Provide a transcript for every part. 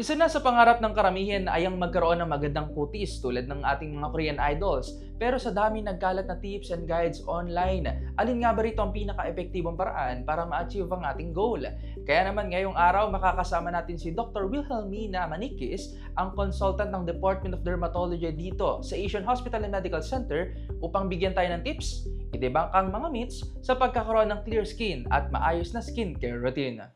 Isa na sa pangarap ng karamihan ay ang magkaroon ng magandang kutis tulad ng ating mga Korean idols. Pero sa dami nagkalat na tips and guides online, alin nga ba rito ang pinaka-epektibong paraan para ma-achieve ang ating goal? Kaya naman ngayong araw makakasama natin si Dr. Wilhelmina Manikis, ang consultant ng Department of Dermatology dito sa Asian Hospital and Medical Center upang bigyan tayo ng tips, idebunk ang mga myths sa pagkakaroon ng clear skin at maayos na skincare routine.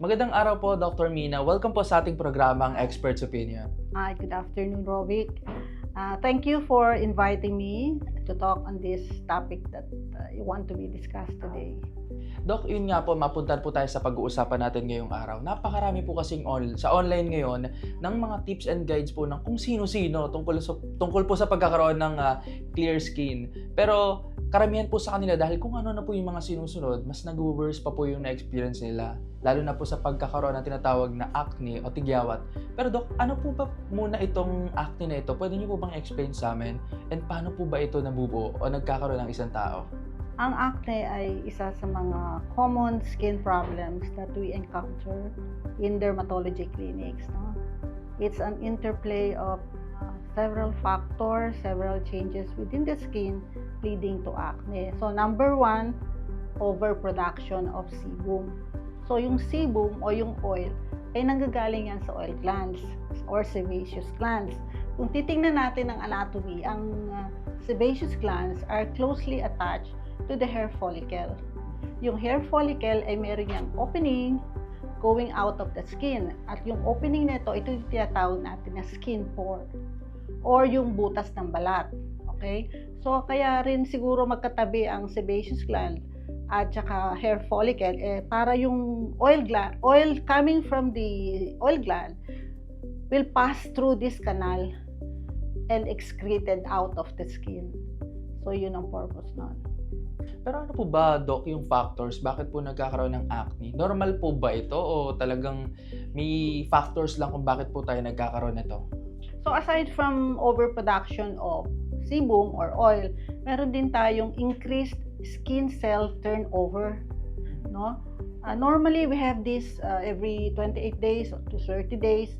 Magandang araw po, Dr. Mina. Welcome po sa ating programang Expert's Opinion. Hi, good afternoon, Rovic. Uh, thank you for inviting me to talk on this topic that uh, you want to be discussed today. Doc, yun nga po, mapuntan po tayo sa pag-uusapan natin ngayong araw. Napakarami po kasing on, sa online ngayon ng mga tips and guides po ng kung sino-sino tungkol, sa, tungkol po sa pagkakaroon ng ah, clear skin. Pero karamihan po sa kanila dahil kung ano na po yung mga sinusunod, mas nag-worse pa po yung na-experience nila. Lalo na po sa pagkakaroon ng tinatawag na acne o tigyawat. Pero Doc, ano po ba muna itong acne na ito? Pwede niyo po bang explain sa amin? And paano po ba ito nabubuo o nagkakaroon ng isang tao? Ang acne ay isa sa mga common skin problems that we encounter in dermatology clinics. No? It's an interplay of several factors, several changes within the skin leading to acne. So number one, overproduction of sebum. So yung sebum o yung oil ay nanggagaling yan sa oil glands or sebaceous glands. Kung titingnan natin ang anatomy, ang uh, sebaceous glands are closely attached to the hair follicle. Yung hair follicle ay meron niyang opening going out of the skin. At yung opening nito, ito yung tinatawag natin na skin pore or yung butas ng balat. Okay? So, kaya rin siguro magkatabi ang sebaceous gland at saka hair follicle eh, para yung oil gland, oil coming from the oil gland will pass through this canal and excreted out of the skin. So, yun ang purpose nun. Pero ano po ba, Doc, yung factors? Bakit po nagkakaroon ng acne? Normal po ba ito o talagang may factors lang kung bakit po tayo nagkakaroon nito? So aside from overproduction of sebum or oil, meron din tayong increased skin cell turnover, no? Uh, normally we have this uh, every 28 days to 30 days.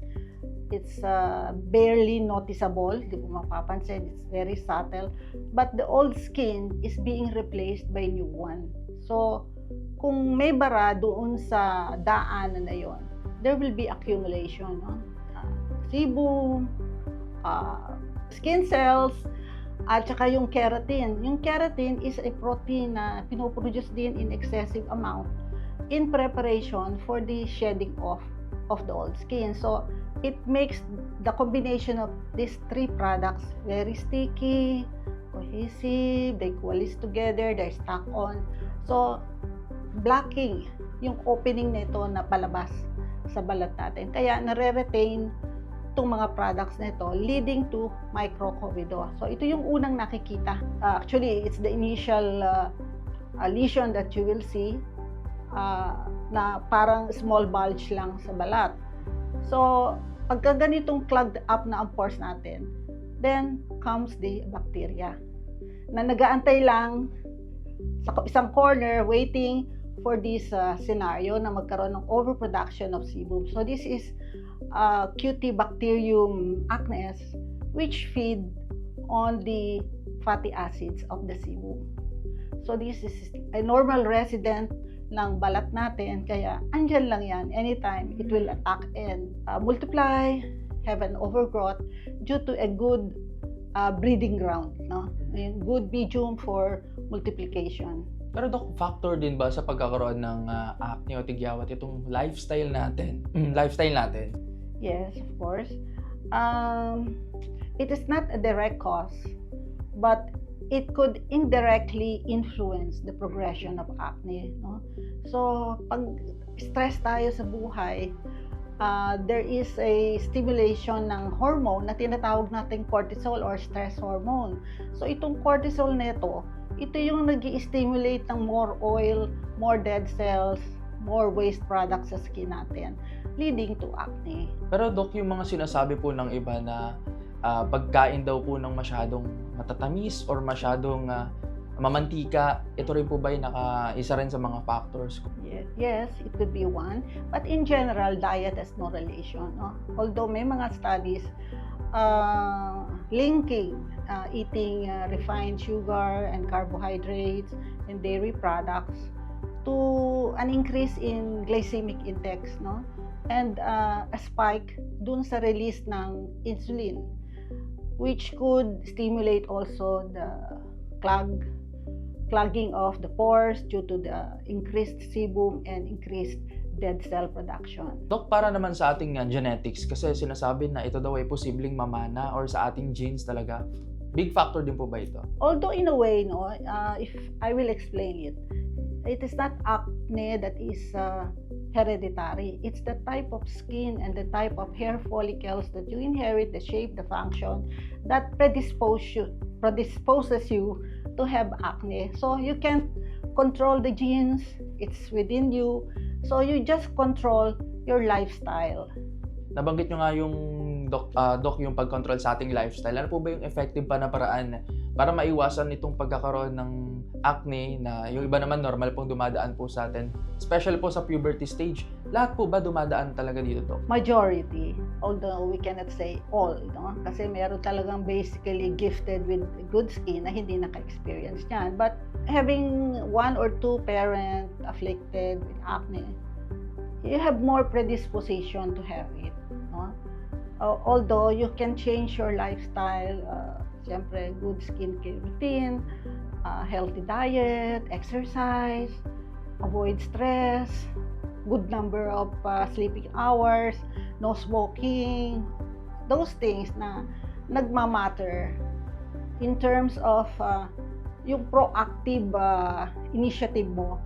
It's uh, barely noticeable, di mo mapapansin, it's very subtle. But the old skin is being replaced by new one. So, kung may bara doon sa daan na yon, there will be accumulation, no? Uh, sebum, uh, skin cells, at saka yung keratin. Yung keratin is a protein na pinoproduce din in excessive amount in preparation for the shedding off of the old skin. So, it makes the combination of these three products very sticky, cohesive, they coalesce together, they're stuck on. So, blocking yung opening nito na palabas sa balat natin. Kaya nare-retain itong mga products nito leading to microcovido. So ito yung unang nakikita. Uh, actually, it's the initial uh, lesion that you will see uh, na parang small bulge lang sa balat. So pagka ganitong clogged up na ang pores natin, then comes the bacteria na nagaantay lang sa isang corner waiting for this uh, scenario na magkaroon ng overproduction of sebum. So this is uh, Cutibacterium acnes which feed on the fatty acids of the sebum. So this is a normal resident ng balat natin kaya andyan lang yan anytime it will attack and uh, multiply have an overgrowth due to a good uh, breeding ground no a good medium for multiplication Pero Doc, factor din ba sa pagkakaroon ng ah, acne o tigyawat itong lifestyle natin? lifestyle natin? Yes, of course. Um, it is not a direct cause, but it could indirectly influence the progression of acne. No? So, pag stress tayo sa buhay, uh, there is a stimulation ng hormone na tinatawag nating cortisol or stress hormone. So itong cortisol nito, ito yung nag stimulate ng more oil, more dead cells, more waste products sa skin natin, leading to acne. Pero Dok, yung mga sinasabi po ng iba na ah, pagkain daw po ng masyadong matatamis or masyadong ah, mamantika, ito rin po ba yung naka, isa rin sa mga factors? Ye- Yes, it could be one. But in general, diet has no relation. No? Although may mga studies uh, linking uh, eating uh, refined sugar and carbohydrates and dairy products to an increase in glycemic index no and uh, a spike dun sa release ng insulin which could stimulate also the clog clogging of the pores due to the increased sebum and increased dead cell production. Dok, para naman sa ating ah, genetics, kasi sinasabi na ito daw ay posibleng mamana or sa ating genes talaga. Big factor din po ba ito? Although in a way, no, uh, if I will explain it, it is not acne that is uh, hereditary. It's the type of skin and the type of hair follicles that you inherit, the shape, the function, that predispose you, predisposes you to have acne. So you can't control the genes, it's within you. So you just control your lifestyle. Nabanggit nyo nga yung doc, ah, doc yung pag-control sa ating lifestyle. Ano po ba yung effective pa na paraan para maiwasan itong pagkakaroon ng acne na yung iba naman normal pong dumadaan po sa atin. Especially po sa puberty stage. Lahat po ba dumadaan talaga dito, doc? majority, although we cannot say all, no? kasi meron talagang basically gifted with good skin na hindi naka-experience niyan. But having one or two parent afflicted with acne, you have more predisposition to have it. No? Although you can change your lifestyle, uh, siyempre good skincare routine, uh, healthy diet, exercise, avoid stress, good number of uh, sleeping hours, no smoking, those things na nagmamatter in terms of uh, yung proactive uh, initiative mo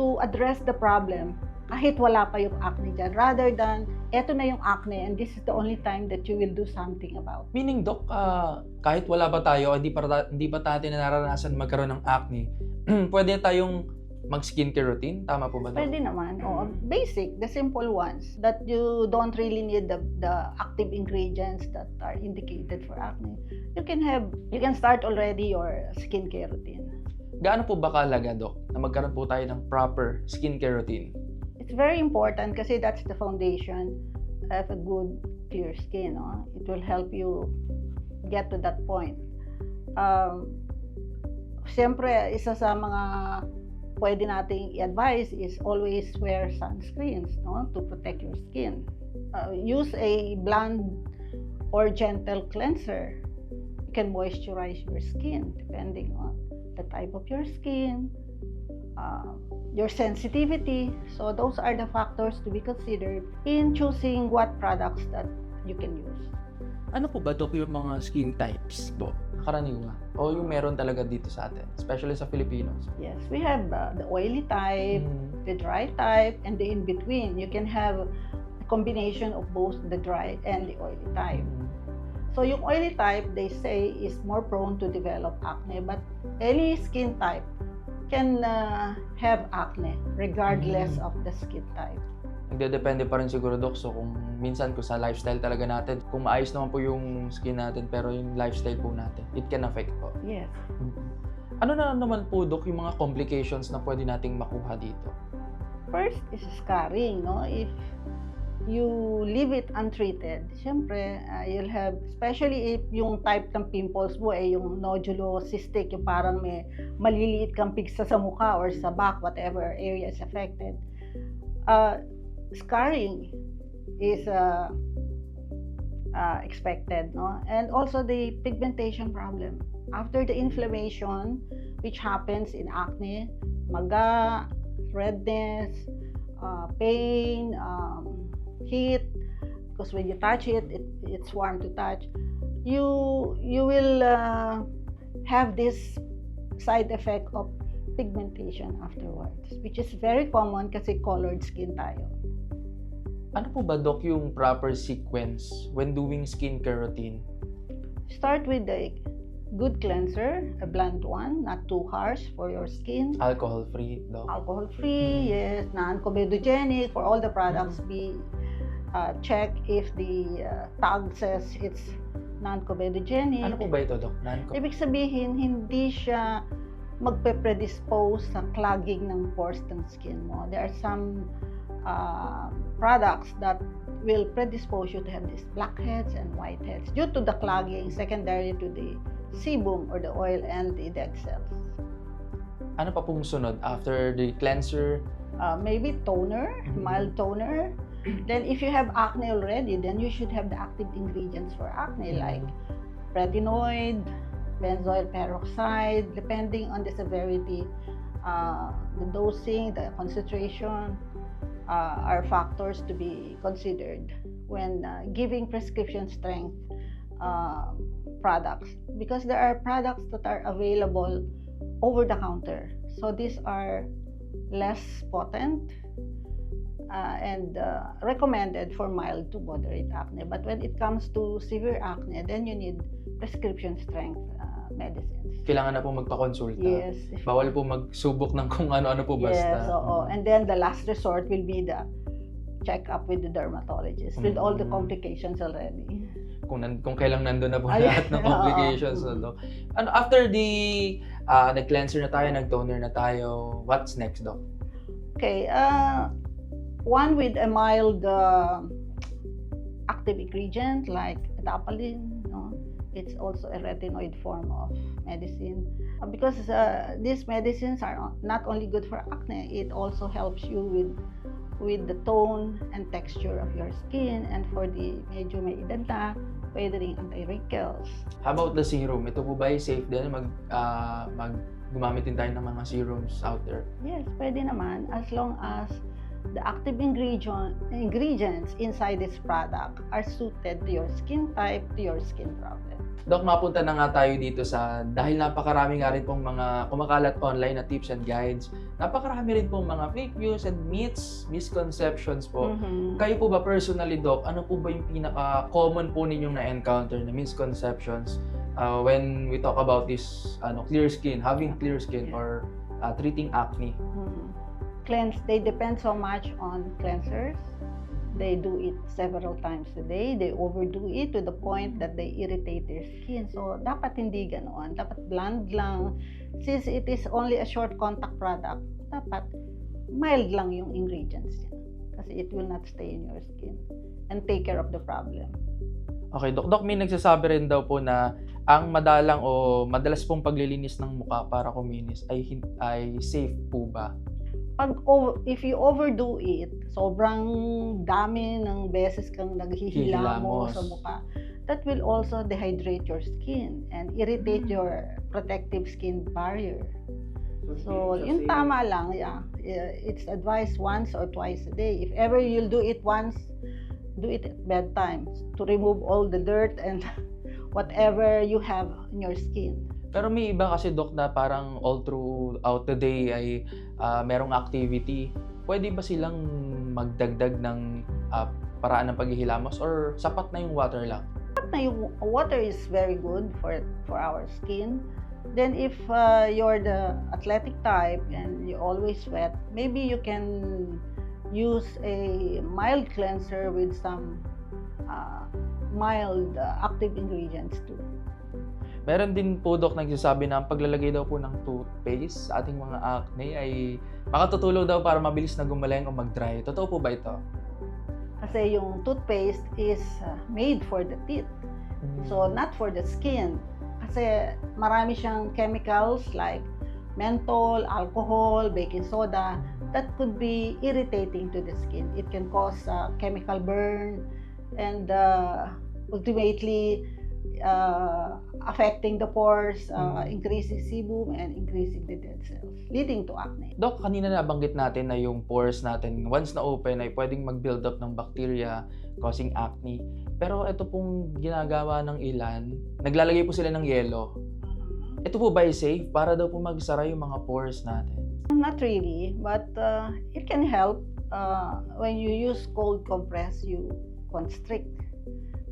to address the problem kahit wala pa yung acne dyan rather than eto na yung acne and this is the only time that you will do something about Meaning, doc, ah, kahit wala pa tayo, hindi pa, hindi pa natin nararanasan magkaroon ng acne, pwede tayong mag-skincare routine? Tama po ba, doc? Pwede naman. Oo. Basic, the simple ones that you don't really need the, the active ingredients that are indicated for acne. You can have, you can start already your skincare routine. Gaano po ba kahalaga, doc, na magkaroon po tayo ng proper skincare routine? It's very important kasi that's the foundation of a good clear skin. No? It will help you get to that point. Um, Siyempre, isa sa mga pwede nating i-advise is always wear sunscreens no? to protect your skin. Uh, use a bland or gentle cleanser. You can moisturize your skin depending on the type of your skin, uh, your sensitivity. So those are the factors to be considered in choosing what products that you can use. Ano po ba, Dok, yung mga skin types po? Karaniwan. O yung meron talaga dito sa atin, especially sa Filipinos. Yes, we have uh, the oily type, Mm, the dry type, and the in between. You can have a combination of both the dry and the oily type. mm. So yung oily type, they say, is more prone to develop acne, but any skin type can uh, have acne regardless Mm. of the skin type. Nagdedepende pa rin siguro, Dok. So, kung minsan kung sa lifestyle talaga natin, kung maayos naman po yung skin natin, pero yung lifestyle po natin, it can affect po. Yes. Ano na naman po, Dok, yung mga complications na pwede nating makuha dito? First is scarring, no? If you leave it untreated, syempre, uh, you'll have, especially if yung type ng pimples mo ay yung nodulo cystic, yung parang may maliliit kang pigsa sa mukha or sa back, whatever area is affected. Uh, scarring is uh, uh, expected, no? And also the pigmentation problem. After the inflammation, which happens in acne, maga, redness, uh, pain, um, heat, because when you touch it, it, it's warm to touch. You you will uh, have this side effect of pigmentation afterwards, which is very common kasi colored skin tayo. Ano po ba, Doc, yung proper sequence when doing skincare routine? Start with a good cleanser, a bland one, not too harsh for your skin. Alcohol-free, Doc? Alcohol-free, yes, non-comedogenic. For all the products, be uh, check if the uh, tag says it's non-comedogenic. Ano po ba ito, Doc? Non Ibig sabihin, hindi siya magpe-predispose sa clogging ng pores ng skin mo. There are some uh, products that will predispose you to have these blackheads and whiteheads due to the clogging secondary to the sebum or the oil and the dead cells. Ano pa pong sunod? After the cleanser, Uh, maybe toner, Mhm. mild toner. Then if you have acne already, then you should have the active ingredients for acne like retinoid, benzoyl peroxide, depending on the severity, uh, the dosing, the concentration uh, are factors to be considered when uh, giving prescription strength uh, products because there are products that are available over the counter. So these are less potent uh, and uh, recommended for mild to moderate acne. But when it comes to severe acne, then you need prescription strength uh, medicines. kailangan na po magpakonsulta. Yes. Bawal po magsubok ng kung ano-ano po basta. Yes, oo. And then the last resort will be the check up with the dermatologist with all the Mm. complications already. kung nan, kung kailang nandun na po Ay, lahat ng complications Mm. to. Ano after the uh, nag-cleanser na tayo, nag-toner na tayo, what's next, Doc? Okay, uh, one with a mild uh, active ingredient like adapalene. No? It's also a retinoid form of medicine Uh, because uh, these medicines are not only good for acne, it also helps you with with the tone and texture of your skin and for the medyo may edad na, pwede rin anti-wrinkles. How about the serum? Ito po ba ay safe din? Mag, ah, mag gumamit din tayo ng mga serums out there. Yes, pwede naman as long as the active ingredient ingredients inside this product are suited to your skin type, to your skin problem. Doc, mapunta na nga tayo dito sa, dahil napakarami nga rin pong mga kumakalat online na tips and guides, napakarami rin pong mga fake news and myths, misconceptions po. Mhm. Kayo po ba personally, Doc, ano po ba yung pinaka-common po ninyong na-encounter na misconceptions uh, when we talk about this ano, clear skin, having clear skin or uh, treating acne? Mhm. Cleanse, they depend so much on cleansers. They do it several times a day. They overdo it to the point that they irritate their skin. So, dapat hindi ganoon. Dapat bland lang. Since it is only a short contact product, dapat mild lang yung ingredients niya. Kasi it will not stay in your skin and take care of the problem. Okay, Doc. Doc, may nagsasabi rin daw po na ang madalang o madalas pong paglilinis ng mukha para kuminis ay, ay safe po ba? Pag if you overdo it, sobrang dami ng beses kang naghihilamo Hihilamos. sa mukha, that will also dehydrate your skin and irritate Mm. your protective skin barrier. So, yung tama lang, yeah. Yeah, It's advised once or twice a day. If ever you'll do it once, do it at bedtime to remove all the dirt and whatever you have in your skin. Pero may iba kasi, Doc, na parang all throughout the day ay ah, merong activity. Pwede ba silang magdagdag ng ah, paraan ng paghihilamos or sapat na yung water lang? na yung water is very good for for our skin. Then if uh, you're the athletic type and you always sweat, maybe you can use a mild cleanser with some uh, mild uh, active ingredients too. Meron din po, Doc, nagsasabi na ang paglalagay daw po ng toothpaste sa ating mga acne ay makatutulong daw para mabilis na gumaling o mag-dry. Totoo po ba ito? Kasi yung toothpaste is uh, made for the teeth. So not for the skin. Kasi marami siyang chemicals like menthol, alcohol, baking soda that could be irritating to the skin. It can cause uh, chemical burn and uh, ultimately uh, affecting the pores, uh, Mm. increasing sebum and increasing the dead cells, leading to acne. Doc, kanina nabanggit natin na yung pores natin, once na open, ay pwedeng mag-build up ng bacteria causing acne. Pero ito pong ginagawa ng ilan, naglalagay po sila ng yelo. Ito po ba ay safe? Para daw po magsara yung mga pores natin. Not really, but uh, it can help uh, when you use cold compress, you constrict.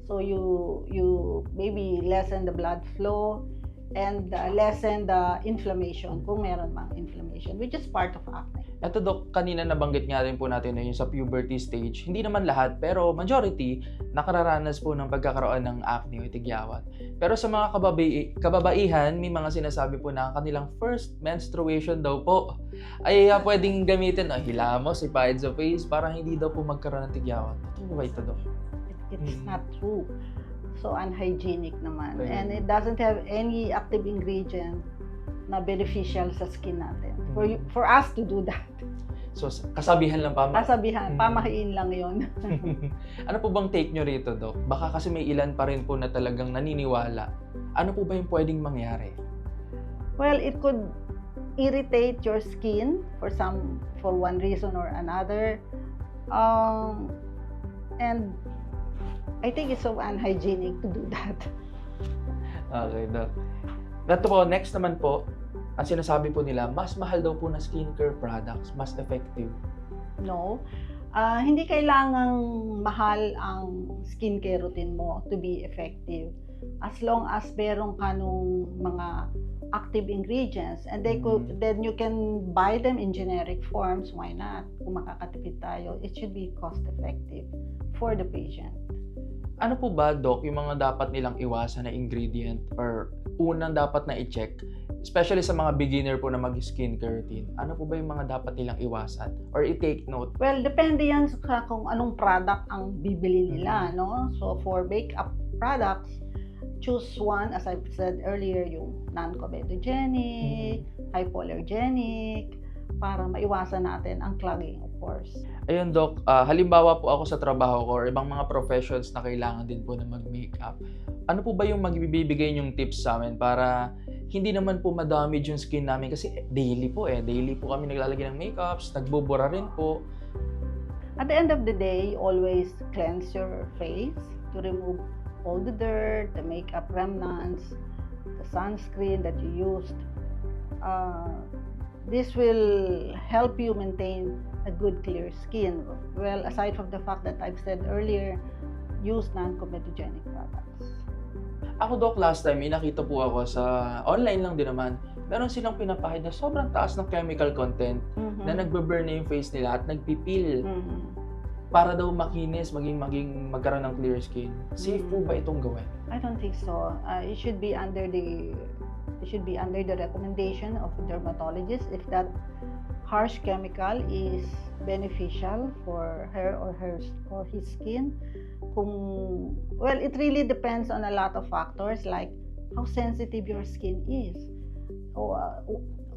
So you you maybe lessen the blood flow and uh, lessen the inflammation kung meron mang inflammation, which is part of acne. Ito Dok, kanina nabanggit nga rin po natin na yung sa puberty stage, hindi naman lahat, pero majority, nakararanas po ng pagkakaroon ng acne o tigyawat. Pero sa mga kababai- kababaihan, may mga sinasabi po na ang kanilang first menstruation daw po ay uh, pwedeng gamitin, oh, hilamos, ipahid sa face, para hindi daw po magkaroon ng tigyawat. Po ba ito, Dok? It, it's Mm. not true. So unhygienic naman. Ayun. And it doesn't have any active ingredient na beneficial sa skin natin. For you, for us to do that. So, kasabihan lang pa. Kasabihan, Mm. pamahiin lang 'yon. ano po bang take nyo rito, Dok? Baka kasi may ilan pa rin po na talagang naniniwala. Ano po ba yung pwedeng mangyari? Well, it could irritate your skin for some for one reason or another. Um, and I think it's so unhygienic to do that. Okay, Doc. Ito po, next naman po, ang sinasabi po nila, mas mahal daw po na skincare products, mas effective. No. Ah, hindi kailangang mahal ang skincare routine mo to be effective. As long as meron ka nung mga active ingredients and they could, Mm. then you can buy them in generic forms, why not? Kung makakatipid tayo, it should be cost effective for the patient. Ano po ba, Doc, yung mga dapat nilang iwasan na ingredient or unang dapat na i-check, especially sa mga beginner po na mag-skincare routine, ano po ba yung mga dapat nilang iwasan or i-take note? Well, depende yan sa kung anong product ang bibili nila, no? So, for makeup products, choose one, as I've said earlier, yung non-comedogenic, hypoallergenic, para maiwasan natin ang clogging pores. Ayun, Doc, ah, halimbawa po ako sa trabaho ko or ibang mga professions na kailangan din po na mag-makeup. Ano po ba yung magbibigay yung tips sa amin para hindi naman po madamage yung skin namin kasi daily po eh. Daily po kami naglalagay ng makeups, nagbubura rin po. At the end of the day, always cleanse your face to remove all the dirt, the makeup remnants, the sunscreen that you used. Uh, this will help you maintain a good clear skin. Well, aside from the fact that I've said earlier, use non-comedogenic products. Ako, Doc, last time, may nakita po ako sa online lang din naman. Meron silang pinapahid na sobrang taas ng chemical content Mhm. na nagbe-burn na yung face nila at nagpipil Mhm. para daw makinis, maging maging magkaroon ng clear skin. Safe po Mm. ba itong gawin? I don't think so. Uh, it should be under the it should be under the recommendation of a dermatologist if that harsh chemical is beneficial for her or her or his skin. Kung well, it really depends on a lot of factors like how sensitive your skin is. O, uh,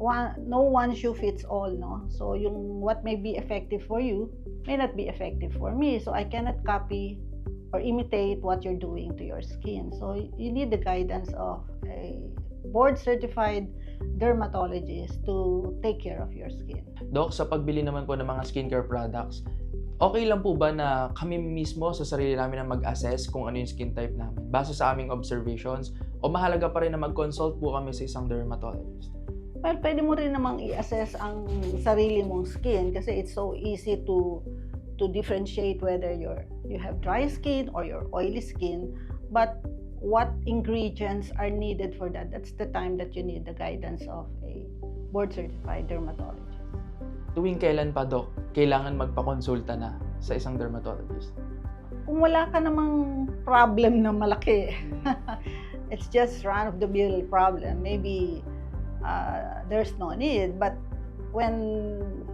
one, no one shoe fits all, no? So yung what may be effective for you may not be effective for me. So I cannot copy or imitate what you're doing to your skin. So you need the guidance of a board certified dermatologist to take care of your skin. Doc, sa pagbili naman po ng mga skincare products, okay lang po ba na kami mismo sa sarili namin na mag-assess kung ano yung skin type namin base sa aming observations o mahalaga pa rin na mag-consult po kami sa isang dermatologist? Well, pwede mo rin namang i-assess ang sarili mong skin kasi it's so easy to to differentiate whether you're you have dry skin or your oily skin. But what ingredients are needed for that? That's the time that you need the guidance of a board certified dermatologist. Tuwing kailan pa, Doc, kailangan magpakonsulta na sa isang dermatologist? kung wala ka namang problem na malaki, it's just run-of-the-mill problem, maybe uh, there's no need. But when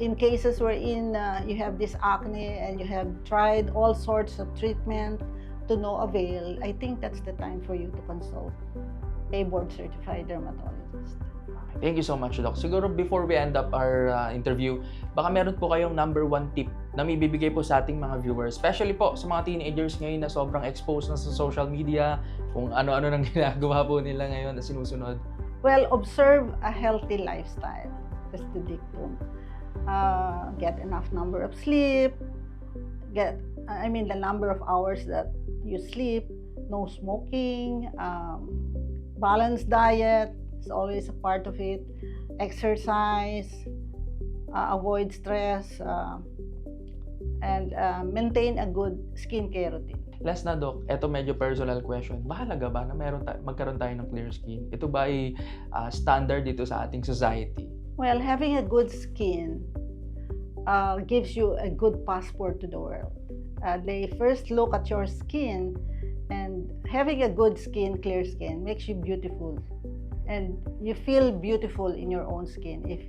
in cases wherein uh, you have this acne and you have tried all sorts of treatment to no avail, I think that's the time for you to consult a board-certified dermatologist. Thank you so much, Doc. Siguro before we end up our uh, interview, baka meron po kayong number one tip na may bibigay po sa ating mga viewers. Especially po sa mga teenagers ngayon na sobrang exposed na sa social media, kung ano-ano nang ginagawa po nila ngayon na sinusunod. Well, observe a healthy lifestyle. That's the dictum. Uh, get enough number of sleep. Get, I mean, the number of hours that you sleep. No smoking. Um, balanced diet is always a part of it. Exercise. Uh, avoid stress. Uh, and uh, maintain a good skincare routine. Last na, Doc, eto medyo personal question. Mahalaga ba na meron tayo, magkaroon tayo ng clear skin? Ito ba ay ah, standard dito sa ating society? Well, having a good skin uh, gives you a good passport to the world. Uh, they first look at your skin, and having a good skin, clear skin, makes you beautiful. And you feel beautiful in your own skin if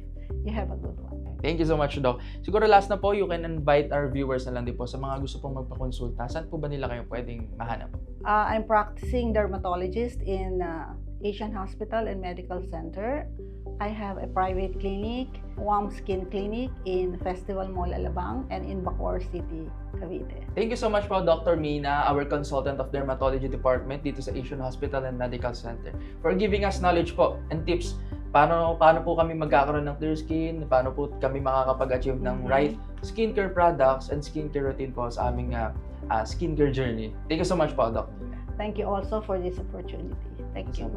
you have a good one. Thank you so much, Doc. Siguro last na po, you can invite our viewers na lang din po sa mga gusto pong magpakonsulta. Saan po ba nila kayo pwedeng mahanap? Uh, I'm practicing dermatologist in uh, Asian Hospital and Medical Center. I have a private clinic, Warm Skin Clinic in Festival Mall Alabang and in Bacoor City, Cavite. Thank you so much po, Dr. Mina, our consultant of dermatology department dito sa Asian Hospital and Medical Center, for giving us knowledge po and tips paano paano po kami magkakaroon ng clear skin, paano po kami makakapag-achieve ng Mhm. right skincare products and skincare routine po sa aming uh, uh, skincare journey. Thank you so much po, Doc. Thank you also for this opportunity. Thank you.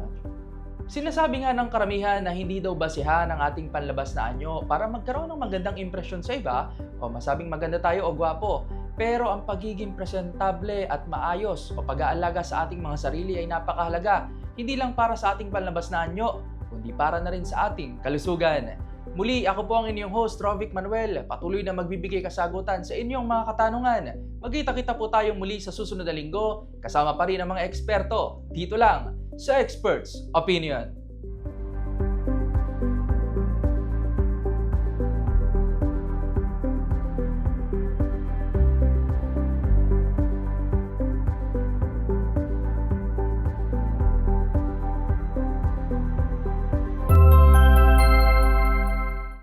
Sinasabi nga ng karamihan na hindi daw basihan ang ating panlabas na anyo para magkaroon ng magandang impresyon sa iba o masabing maganda tayo o gwapo. Pero ang pagiging presentable at maayos o pag-aalaga sa ating mga sarili ay napakahalaga. Hindi lang para sa ating panlabas na anyo, kundi para na rin sa ating kalusugan. Muli, ako po ang inyong host, Rovic Manuel. Patuloy na magbibigay kasagutan sa inyong mga katanungan. Magkita-kita po tayong muli sa susunod na linggo, kasama pa rin ang mga eksperto, dito lang sa Experts Opinion.